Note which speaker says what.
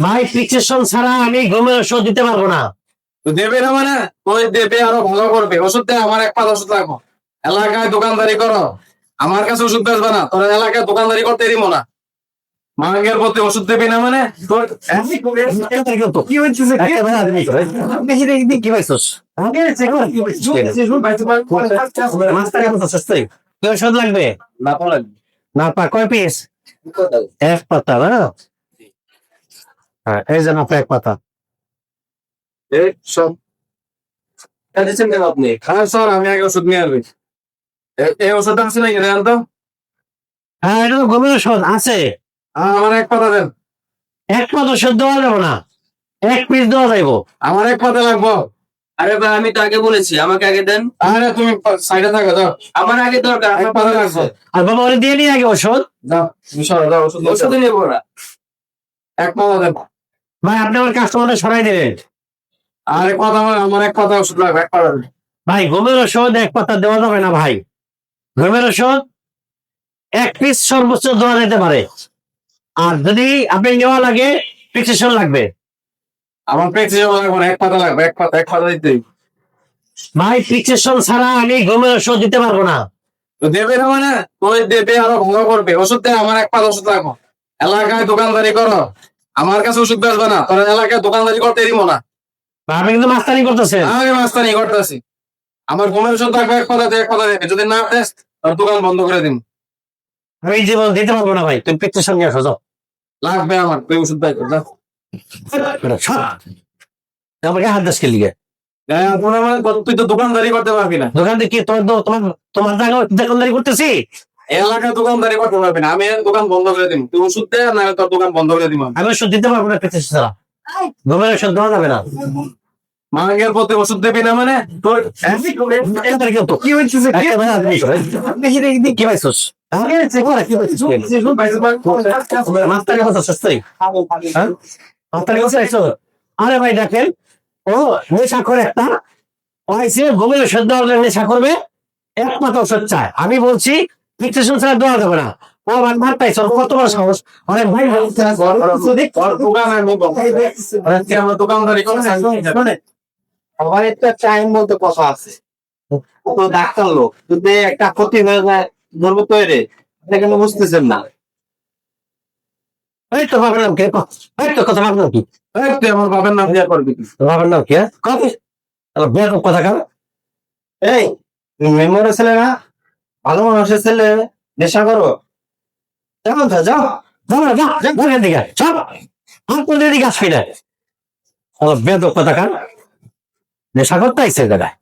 Speaker 1: ভাই প্রিসক্রিপশন ছাড়া আমি ঘুমের ওষুধ দিতে পারব না।
Speaker 2: তো দেবে না মানে? ওই দেবে আরও ভালো করবে। ওষুধ দেয় আমার এক পাত ওষুধ লাগবো। এলাকায় দোকানদারি করো। আমার কাছে ওষুধ বেচবে না। তোর এলাকায় দোকানদারি করতে দিব না। মাঙ্গের প্রতি ওষুধ দেবি না মানে? তোর
Speaker 1: কি হচ্ছে পাইছস ওষুধ লাগবে?
Speaker 2: না পড়া
Speaker 1: না পা কয় পিস? এক পাতা না? এই যে এক পাতা
Speaker 2: এই সব। দিচ্ছেন কেন আপনি? হ্যাঁ স্যার আমি আগে ওষুধ নিয়ে আসবি। এ- এই ওষুধটা আছে নাকি? দেন তো।
Speaker 1: হ্যাঁ এটা তো ঘুমের ওষুধ আছে।
Speaker 2: হ্যাঁ, আমার এক পাতা দেন।
Speaker 1: এক পাতা ওষুধ দেওয়া যাবে না। এক পিস দেওয়া যাইবো।
Speaker 2: আমার এক পাতা লাগবো।
Speaker 3: আরে ভাই আমি তো আগে বলেছি আমাকে আগে দেন।
Speaker 2: আরে তুমি সাইডে থাকো যাও।
Speaker 3: আমার আগে দরকার আমার
Speaker 2: পাতা লাগবে।
Speaker 1: আর বাবা ওরে দিয়ে নিয়ে আগে ওষুধ?
Speaker 2: যাও তুমি সরো যাও ওষুধ
Speaker 3: ওষুধ। নেব না।
Speaker 2: এক পাতা দেন।
Speaker 1: ভাই আপনি আমার কাস্টমারটা সরাই দিলেন।
Speaker 2: আর এক পাতা আমার এক কথা ওষুধ লাগবে এক
Speaker 1: ভাই ঘুমের ওষুধ এক পাতা দেওয়া যাবে না ভাই। ঘুমের ওষুধ এক পিস সর্বোচ্চ দেওয়া যেতে পারে। আর যদি আপনি নেওয়া লাগে প্রেসক্রিপশন লাগবে।
Speaker 2: আমার প্রেসক্রিপশন লাগবে এক পাতা লাগবে এক পাতা এক পাতা দিতে
Speaker 1: ভাই প্রেসক্রিপশন ছাড়া আমি ঘুমের ওষুধ দিতে পারব না।
Speaker 2: তো দেবে না মানে? ওই দেবে আরও ভালো করবে। ওষুধ দেয় আমার এক পাতা ওষুধ লাগবে। এলাকায় দোকানদারি করো। আমার কাছে ওষুধ বেচবে না তোর এলাকায় দোকানদারি করতে দিব না।
Speaker 1: আপনি কিন্তু মাস্তানি করতেছেন।
Speaker 2: আমি মাস্তানি করতেছি। আমার ঘুমের ওষুধ লাগবে এক দিয়ে এক পাতা দেবে যদি না দেস তোর দোকান বন্ধ করে দিন
Speaker 1: আমি এই জীবন দিতে পারব না ভাই তুমি প্রেসক্রিপশন নিয়ে আসো যাও।
Speaker 2: লাগবে আমার তুই ওষুধ পাই কর যাও।
Speaker 1: আমাকে হাত দাস খেলি
Speaker 2: মানে কত- তুই তো দোকানদারি করতে পারবি না।
Speaker 1: দোকান কি তোমার তোমার তোমার দোকানদারি করতেছি?
Speaker 2: এলাকায় দোকানদারি পারবি না আমি দোকান বন্ধ করে দিন তুই ওষুধ দে না তোর দোকান বন্ধ করে দিব
Speaker 1: আমি। ওষুধ দিতে পারব না প্রেসক্রিপশন ছাড়া ঘুমের ওষুধ দেওয়া যাবে না।
Speaker 2: মাঙ্গের প্রতি ওষুধ দেবি না মানে? তোর
Speaker 1: কি হচ্ছে কি পাইছস? কথা কথা আইছো? আরে ভাই দেখেন ও নেশা করে একটা ও আইসে ঘুমের ওষুধ দেওয়ার নেশা করবে একমাত্র ওষুধ চায়। আমি বলছি প্রেসক্রিপশন ছাড়া দেওয়া যাবে না। ও আমার মার পাইছ কত বড় সাহস। অনেক ভাই
Speaker 2: দোকান আমি আমার দোকানদারি করে
Speaker 4: সবার একটা টাইম বলতে কথা আছে। তো ডাক্তার লোক যদি একটা ক্ষতি হয়ে যায় ধরবো তৈরি এটা কেন বুঝতেছেন না?
Speaker 1: এই তো বাবার নাম কে? এই তো কথা বাবার নাম কি?
Speaker 2: এই, তুই আমার বাবার নাম দিয়ে করবি
Speaker 1: বাবার নাম কি? হ্যাঁ? কবে? বেরকম কথা কার
Speaker 4: এই মেমোরে ছেলে না? ভালো মানুষের ছেলে নেশা করো। যাও তো যাও।
Speaker 1: ঘরের দিকে, না। কথা কার নেশা করতে আইসে জায়গায়।